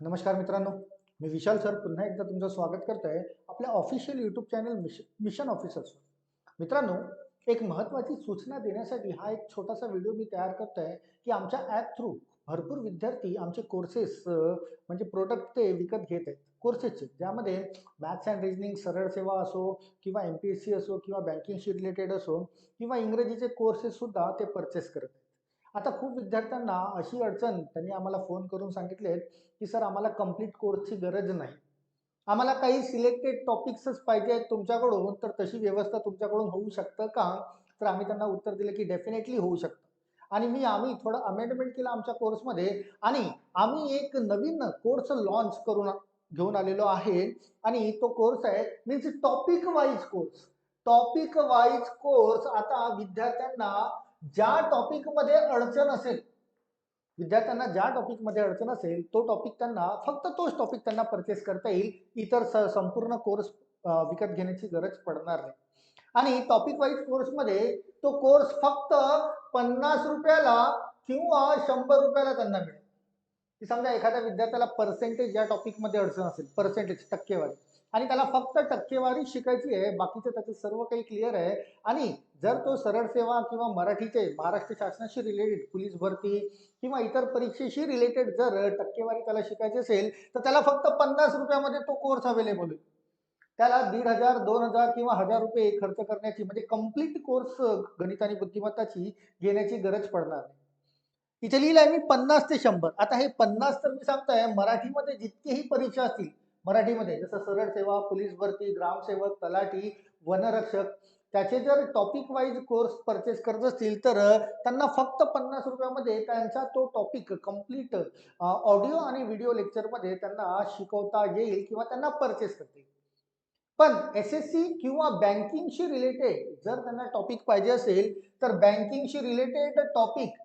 नमस्कार मित्रांनो मी विशाल सर पुन्हा एकदा तुमचं स्वागत करत आहे आपल्या ऑफिशियल यूट्यूब चॅनल मिश मिशन ऑफिसर्स मित्रांनो एक महत्त्वाची सूचना देण्यासाठी हा एक छोटासा व्हिडिओ मी तयार करतो आहे की आमच्या ॲप थ्रू भरपूर विद्यार्थी आमचे कोर्सेस म्हणजे प्रोडक्ट ते विकत घेत आहेत. कोर्सेसचे ज्यामध्ये मॅथ्स अँड रिजनिंग सरळ सेवा असो किंवा एम पी एस सी असो किंवा बँकिंगशी रिलेटेड असो किंवा इंग्रजीचे कोर्सेससुद्धा ते परचेस करत आहेत. आता खूप विद्यार्थ्यांना अशी अडचण त्यांनी आम्हाला फोन करून सांगितले की सर आम्हाला कंप्लीट कोर्सची गरज नाही. आम्हाला काही सिलेक्टेड टॉपिक्सच पाहिजे आहेत तुमच्याकडून तर तशी व्यवस्था तुमच्याकडून होऊ शकतं का? तर आम्ही त्यांना उत्तर दिलं की डेफिनेटली होऊ शकतं. आणि मी आम्ही थोडं अमेंडमेंट केलं आमच्या कोर्समध्ये आणि आम्ही एक नवीन कोर्स लॉन्च करून घेऊन आलेलो आहे आणि तो कोर्स आहे means topic wise course topic wise course आता विद्यार्थ्यांना ज्या टॉपिकमध्ये अडचण असेल विद्यार्थ्यांना ज्या टॉपिकमध्ये अडचण असेल तो टॉपिक त्यांना फक्त तोच टॉपिक त्यांना परचेस करता येईल. इतर स संपूर्ण कोर्स विकत घेण्याची गरज पडणार नाही. आणि टॉपिक वाईज कोर्समध्ये तो कोर्स फक्त पन्नास रुपयाला किंवा शंभर रुपयाला त्यांना मिळेल. की समजा एखाद्या विद्यार्थ्याला पर्सेंटेज या टॉपिकमध्ये अडचण असेल पर्सेंटेज टक्केवारी. आणि त्याला फक्त टक्केवारी शिकायची आहे. बाकीचं त्याचं सर्व काही क्लिअर आहे. आणि जर तो सरळ सेवा किंवा मराठीचे महाराष्ट्र शासनाशी रिलेटेड पोलीस भरती किंवा इतर परीक्षेशी रिलेटेड जर टक्केवारी त्याला शिकायची असेल तर त्याला फक्त पन्नास रुपयामध्ये तो कोर्स अवेलेबल होईल त्याला दीड हजार दोन हजार किंवा हजार रुपये खर्च करण्याची म्हणजे कंप्लीट कोर्स गणित आणि बुद्धिमत्ताची घेण्याची गरज पडणार नाही. इथे लिहिलं आहे मी पन्नास ते शंभर. आता हे पन्नास तर मी सांगताय मराठीमध्ये जितकीही परीक्षा असतील मराठीमध्ये जसं सरळ सेवा पोलीस भरती ग्रामसेवक तलाठी वनरक्षक त्याचे जर टॉपिक वाईज कोर्स परचेस करत असतील तर त्यांना फक्त पन्नास रुपयामध्ये त्यांचा तो टॉपिक कंप्लीट ऑडिओ आणि व्हिडिओ लेक्चरमध्ये त्यांना शिकवता येईल किंवा त्यांना परचेस करता येईल. पण एस एस सी किंवा बँकिंगशी रिलेटेड जर त्यांना टॉपिक पाहिजे असेल तर बँकिंगशी रिलेटेड टॉपिक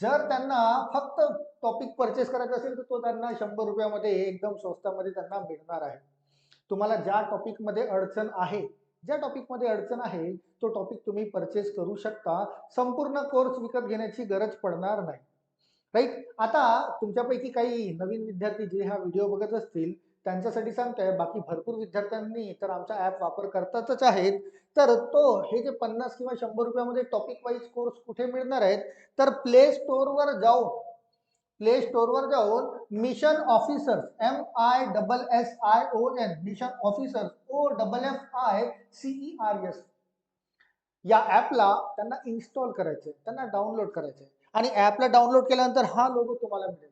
जर त्यांना फक्त टॉपिक परचेस करायचा असेल तर तो त्यांना शंभर रुपयामध्ये एकदम स्वस्तामध्ये त्यांना मिळणार आहे. तुम्हाला ज्या टॉपिकमध्ये अडचण आहे ज्या टॉपिकमध्ये अडचण आहे तो टॉपिक तुम्ही परचेस करू शकता. संपूर्ण कोर्स विकत घेण्याची गरज पडणार नाही. राईट आता तुमच्यापैकी काही नवीन विद्यार्थी जे हा व्हिडिओ बघत असतील त्यांच्यासाठी सांगतोय बाकी भरपूर विद्यार्थ्यांनी तर आमचा ॲप वापर करतातच आहेत. तर तो हे जे पन्नास किंवा शंभर रुपयामध्ये टॉपिक वाईज कोर्स कुठे मिळणार आहेत तर प्ले स्टोअरवर जाऊन प्ले स्टोअरवर जाऊन mission officers M I double S I O N mission officers O double F I C E R S या ॲपला त्यांना इन्स्टॉल करायचं त्यांना डाउनलोड करायचं आणि ॲपला डाउनलोड केल्यानंतर हा लोगो तुम्हाला मिळेल.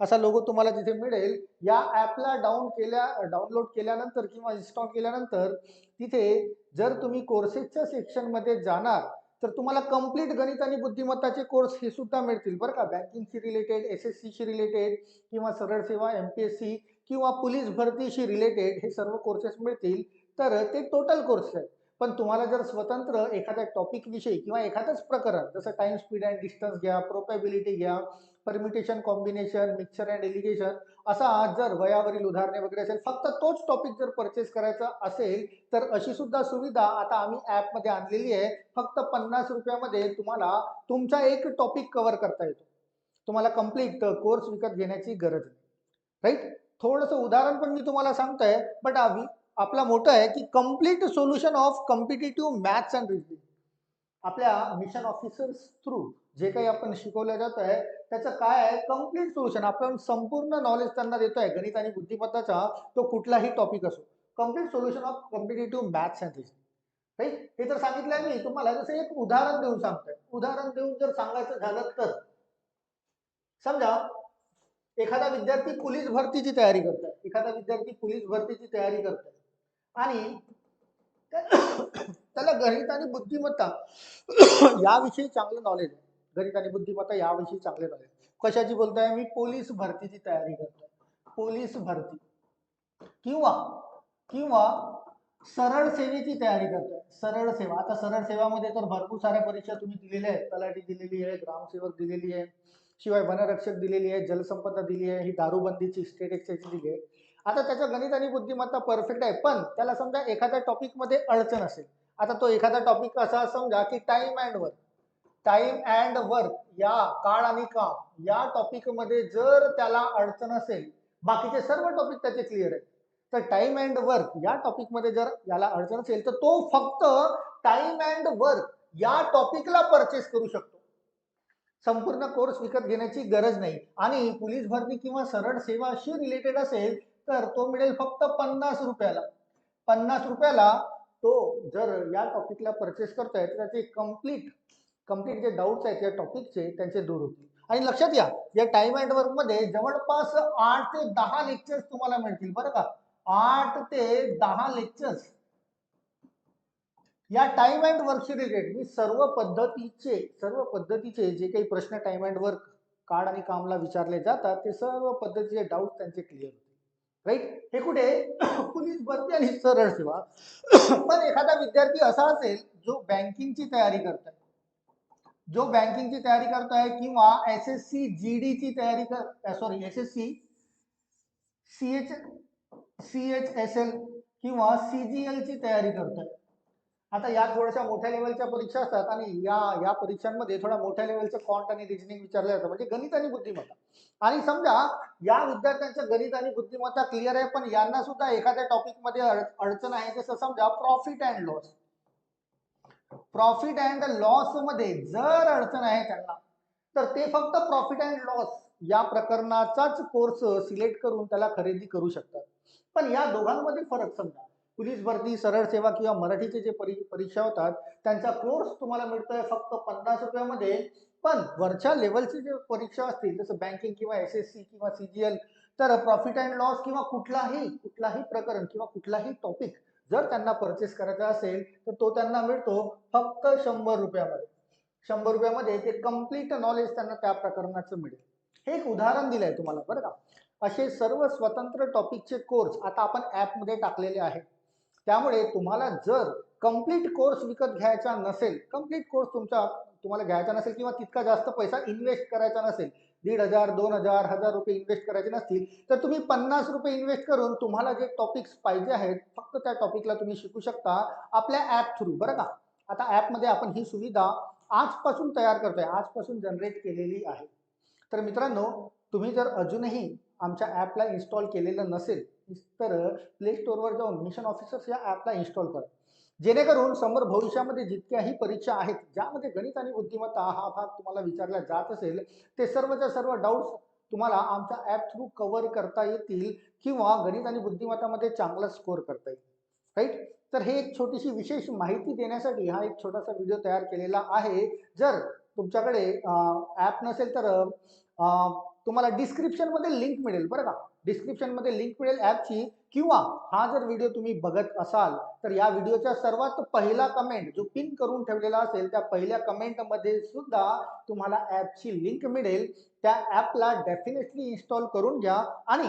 असा लोगो तुम्हाला तिथे मिळेल. या ॲपला डाऊन केल्या डाउनलोड केल्यानंतर किंवा इन्स्टॉल केल्यानंतर तिथे जर तुम्ही कोर्सेसच्या सेक्शनमध्ये जाणार तर तुम्हाला कंप्लीट गणित आणि बुद्धिमत्ताचे कोर्स हे सुद्धा मिळतील बरं का. बँकिंगशी रिलेटेड एस एस सीशी रिलेटेड किंवा सरळ सेवा एम पी एस सी किंवा पोलीस भरतीशी रिलेटेड हे सर्व कोर्सेस मिळतील. तर ते टोटल कोर्स आहेत. पण तुम्हाला जर स्वतंत्र एखाद्या टॉपिक विषयी किंवा एखादंच प्रकरण जसं टाइम स्पीड अँड डिस्टन्स घ्या प्रोपॅबिलिटी घ्या permutation combination mixture and alligation असा आज जर वयावरील उदाहरणे वगैरे असेल फक्त तोच टॉपिक जर परचेस करायचा असेल तर अशी सुद्धा सुविधा आता आम्ही ॲपमध्ये आणलेली आहे. फक्त पन्नास रुपयामध्ये तुम्हाला तुमचा एक टॉपिक कव्हर करता येतो. तुम्हाला कंप्लीट कोर्स विकत घेण्याची गरज नाही. राईट थोडंसं उदाहरण पण मी तुम्हाला सांगतोय बट आपला मोठं आहे की complete solution of competitive maths and reasoning आपल्या मिशन ऑफिसर्स थ्रू जे काही आपण शिकवलं जात आहे त्याचं काय आहे? कंप्लीट सोल्युशन आपण संपूर्ण नॉलेज त्यांना देतोय गणित आणि बुद्धिमत्ताचा तो कुठलाही टॉपिक असो. Complete solution of competitive maths and reasoning right? हे तर सांगितलंय मी. तुम्हाला जसं एक उदाहरण देऊन सांगतोय. उदाहरण देऊन जर सांगायचं झालं तर समजा एखादा विद्यार्थी पोलीस भरतीची तयारी करतोय. एखादा विद्यार्थी पोलीस भरतीची तयारी करतोय. आणि त्याला गणित आणि बुद्धिमत्ता याविषयी चांगलं नॉलेज आहे. गणित आणि बुद्धिमत्ता याविषयी चांगले नॉलेज कशाची बोलताय? मी पोलीस भरतीची तयारी करतोय. पोलीस भरती. किंवा किंवा सरळ सेवेची तयारी करतोय. सरळ सेवा. आता सरळ सेवामध्ये तर भरपूर साऱ्या परीक्षा तुम्ही दिलेल्या आहेत. तलाठी दिलेली आहे ग्रामसेवक दिलेली आहे शिवाय वनरक्षक दिलेली आहे जलसंपदा दिली आहे ही दारूबंदीची स्टेट एक्सेस दिली आहे. आता त्याचा गणित आणि बुद्धिमत्ता परफेक्ट आहे पण त्याला समजा एखाद्या टॉपिकमध्ये अडचण असेल. आता तो एखादा टॉपिक असा समजा की time and work time and work या काळ आणि काम या टॉपिकमध्ये जर त्याला अडचण असेल बाकीचे सर्व टॉपिक त्याचे क्लिअर आहेत. तर टाइम अँड वर्क या टॉपिकमध्ये जर याला अडचण असेल तर तो फक्त टाइम अँड वर्क या टॉपिकला परचेस करू शकतो. संपूर्ण कोर्स विकत घेण्याची गरज नाही. आणि पोलीस भरती किंवा सरळ सेवाशी रिलेटेड असेल तर तो मिळेल फक्त पन्नास रुपयाला. पन्नास रुपयाला तो जर या टॉपिकला परचेस करतोय तर त्याचे कंप्लीट कंप्लीट जे डाऊट्स आहेत या टॉपिकचे त्यांचे दूर होतील. आणि लक्षात घ्या या टाइम अँड वर्कमध्ये जवळपास आठ ते दहा लेक्चर्स तुम्हाला मिळतील बरं का? आठ ते दहा लेक्चर्स या टाइम अँड वर्कशी रिलेटेड मी सर्व पद्धतीचे सर्व पद्धतीचे जे काही प्रश्न टाइम अँड वर्क कार्ड आणि कामला विचारले जातात ते सर्व पद्धतीचे डाऊट त्यांचे क्लिअर होते राईट हे कुठे? पोलीस भरती आणि सरळ सेवा. पण एखादा विद्यार्थी असा असेल जो बँकिंगची तयारी करतोय. जो बँकिंगची तयारी करतोय किंवा एस एस सी जी ची तयारी कर sorry S S C C H C H S L किंवा सी जी एलची तयारी करतोय. आता या थोड्याशा मोठ्या लेवलच्या परीक्षा असतात आणि या या परीक्षांमध्ये थोड्या मोठ्या लेवलचं कॉन्ट आणि रिजनिंग विचारलं जातं म्हणजे गणित आणि बुद्धिमत्ता. आणि समजा या विद्यार्थ्यांचं गणित आणि बुद्धिमत्ता क्लिअर आहे पण यांना सुद्धा एखाद्या टॉपिकमध्ये अडचण आहे जसं समजा profit and loss profit and लॉसमध्ये जर अडचण आहे त्यांना तर ते फक्त प्रॉफिट अँड लॉस या प्रकरणाचाच कोर्स सिलेक्ट करून त्याला खरेदी करू शकतात. पण या दोघांमध्ये फरक समजा. पोलीस भरती सरळ सेवा किंवा मराठीचे जे परी परीक्षा होतात त्यांचा कोर्स तुम्हाला मिळतोय फक्त पन्नास रुपयामध्ये. पण वरच्या लेवलची जे परीक्षा असतील जसं बँकिंग किंवा एस एस सी किंवा सीजीएल तर प्रॉफिट अँड लॉस किंवा कुठलाही कुठलाही प्रकरण किंवा कुठलाही टॉपिक जर त्यांना परचेस करायचा असेल तर तो त्यांना मिळतो फक्त शंभर रुपयामध्ये. शंभर रुपयामध्ये ते कंप्लीट नॉलेज त्यांना त्या प्रकरणाचं मिळेल. हे एक उदाहरण दिलंय तुम्हाला बरं का? असे सर्व स्वतंत्र टॉपिकचे कोर्स आता आपण ॲपमध्ये टाकलेले आहेत. त्यामुळे तुम्हाला जर कंप्लीट कोर्स विकत घ्यायचा नसेल कंप्लीट कोर्स तुमचा तुम्हाला घ्यायचा नसेल किंवा तितका जास्त पैसा इन्व्हेस्ट करायचा नसेल दीड हजार दोन हजार हजार रुपये इन्व्हेस्ट करायचे नसतील तर तुम्ही पन्नास रुपये इन्व्हेस्ट करून तुम्हाला जे टॉपिक्स पाहिजे आहेत फक्त त्या टॉपिकला तुम्ही शिकू शकता आपल्या ॲप थ्रू बरं का? आता ॲपमध्ये आपण ही सुविधा आजपासून तयार करतोय आजपासून जनरेट केलेली आहे. तर मित्रांनो तुम्ही जर अजूनही आमच्या ॲपला इन्स्टॉल केलेलं नसेल तर प्ले स्टोअरवर जाऊन मिशन ऑफिसर्स या ॲपला इन्स्टॉल करा. जेणेकरून समोर भविष्यामध्ये जितक्याही परीक्षा आहेत ज्यामध्ये गणित आणि बुद्धिमत्ता हा भाग तुम्हाला विचारला जात असेल ते सर्वच्या सर्व डाऊट्स तुम्हाला आमच्या ॲप थ्रू कव्हर करता येतील किंवा गणित आणि बुद्धिमत्तामध्ये चांगला स्कोअर करता येईल. राईट तर हे एक छोटीशी विशेष माहिती देण्यासाठी हा एक छोटासा व्हिडिओ तयार केलेला आहे. जर तुमच्याकडे ॲप नसेल तर तुम्हाला डिस्क्रिप्शनमध्ये लिंक मिळेल बरं का? डिस्क्रिप्शनमध्ये लिंक मिळेल ॲपची किंवा हा जर व्हिडिओ तुम्ही बघत असाल तर या व्हिडिओचा सर्वात पहिला कमेंट जो पिन करून ठेवलेला असेल त्या पहिल्या कमेंटमध्ये सुद्धा तुम्हाला ॲपची लिंक मिळेल. त्या ॲपला डेफिनेटली इन्स्टॉल करून घ्या. आणि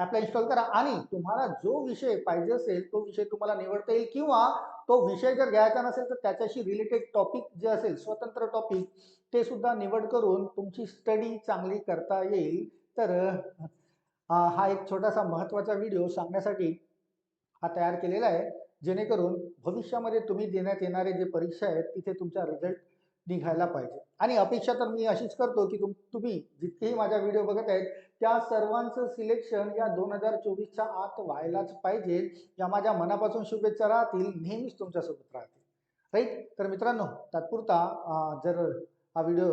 ॲपला इन्स्टॉल करा. आणि तुम्हाला जो विषय पाहिजे असेल तो विषय तुम्हाला निवडता येईल किंवा तो विषय जर घ्यायचा नसेल तर त्याच्याशी रिलेटेड टॉपिक जे असेल स्वतंत्र टॉपिक ते सुद्धा निवड करून तुमची स्टडी चांगली करता येईल. तर हा एक छोटासा महत्त्वाचा व्हिडिओ सांगण्यासाठी हा तयार केलेला आहे. जेणेकरून भविष्यामध्ये तुम्ही देण्यात येणारे जे परीक्षा आहेत तिथे तुमचा रिझल्ट निघायला पाहिजे. आणि अपेक्षा तर मी अशीच करतो की तुम तुम्ही जितकेही माझ्या व्हिडिओ बघत आहेत त्या सर्वांचं सिलेक्शन या दोन हजार चोवीसच्या आत व्हायलाच पाहिजे या माझ्या मनापासून शुभेच्छा राहतील नेहमीच तुमच्यासोबत राहतील. राईट तर मित्रांनो तात्पुरता जर हा व्हिडिओ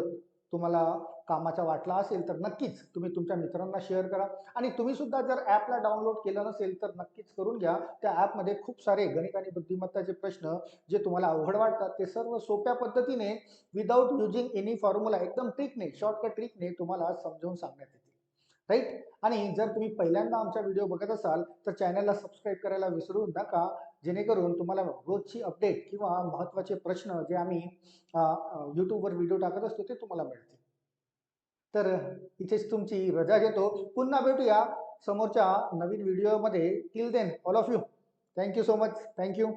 तुम्हाला कामाचा वाटला असेल तर नक्कीच तुम्ही तुमच्या मित्रांना शेअर करा. आणि तुम्ही सुद्धा जर ॲपला डाउनलोड केलं नसेल तर नक्कीच करून घ्या. त्या ॲपमध्ये खूप सारे गणित आणि बुद्धिमत्ताचे प्रश्न जे तुम्हाला अवघड वाटतात ते सर्व सोप्या पद्धतीने विदाऊट युजिंग एनी फॉर्म्युला एकदम ट्रिकने शॉर्टकट ट्रिकने तुम्हाला समजावून सांगण्यात येतील. राईट आणि जर तुम्ही पहिल्यांदा आमचा व्हिडिओ बघत असाल तर चॅनलला सबस्क्राईब करायला विसरू नका. जेणेकरून तुम्हाला रोजची अपडेट किंवा महत्त्वाचे प्रश्न जे आम्ही यूट्यूबवर व्हिडिओ टाकत असतो ते तुम्हाला मिळतील. तर इथेच तुमची रजा घेतो. पुन्हा भेटूया समोरच्या नवीन व्हिडिओमध्ये till then all of you thank you so much thank you